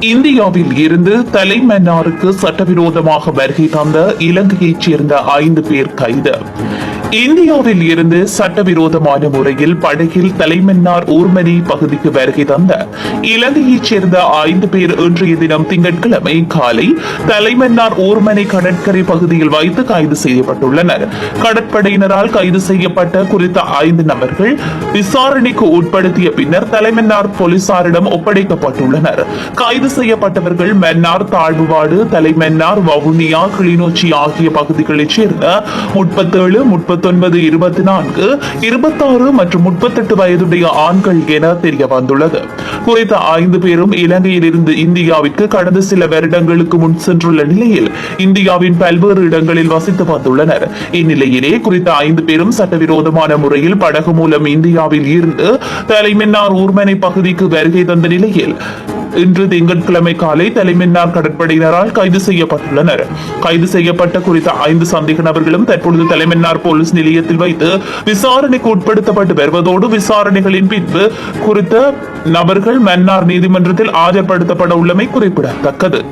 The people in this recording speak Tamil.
இந்தியாவில் இருந்து தலைமன்னாருக்கு சட்டவிரோதமாக வருகை தந்த இலங்கையைச் சேர்ந்த ஐந்து பேர் கைது. இந்தியாவில் இருந்து சட்டவிரோதமான முறையில் படகில் தலைமன்னார் ஊர்மனை பகுதிக்கு வருகை தந்த இலங்கையைச் சேர்ந்த ஐந்து பேர் இன்றைய தினம் திங்கட்கிழமை காலை தலைமன்னார் ஊர்மனை கடற்கரை பகுதியில் வைத்து கைது செய்யப்பட்டுள்ளனர். கடற்படையினரால் கைது செய்யப்பட்ட குறித்த ஐந்து நபர்கள் விசாரணைக்கு உட்படுத்திய பின்னர் தலைமன்னார் போலீசாரிடம் ஒப்படைக்கப்பட்டுள்ளனர். கைது செய்யப்பட்டவர்கள் மன்னார் தாழ்வுவாடு தலைமன்னார் வவுனியா கிளிநொச்சி ஆகிய பகுதிகளைச் சேர்ந்த முப்பத்தேழு இருபத்தொன்பது இருபத்தி நான்கு இருபத்தாறு மற்றும் முப்பத்தெட்டு வயதுடைய ஆண்கள் என தெரிய வந்துள்ளது. குறித்த ஐந்து பேரும் இலங்கையில் இருந்து இந்தியாவிற்கு கடந்த சில வருடங்களுக்கு முன் சென்றுள்ள நிலையில் இந்தியாவின் பல்வேறு இடங்களில் வசித்து வந்துள்ளனர். இந்நிலையிலே குறித்த ஐந்து பேரும் சட்டவிரோதமான முறையில் படகு மூலம் இந்தியாவில் இருந்து தலைமன்னார் ஊர்மனை பகுதிக்கு வருகை தந்த நிலையில் இன்று திங்கட்கிழமை காலை தலைமன்னார் கடற்படையினரால் கைது செய்யப்பட்டுள்ளனர். கைது செய்யப்பட்ட குறித்த ஐந்து சந்தேக நபர்களும் தற்பொழுது தலைமன்னார் போலீஸ் நிலையத்தில் வைத்து விசாரணைக்கு உட்படுத்தப்பட்டு வருவதோடு விசாரணைகளின் பின்பு குறித்த நபர்கள் மன்னார் நீதிமன்றத்தில் ஆஜர்படுத்தப்பட உள்ளமை குறிப்பிடத்தக்கது.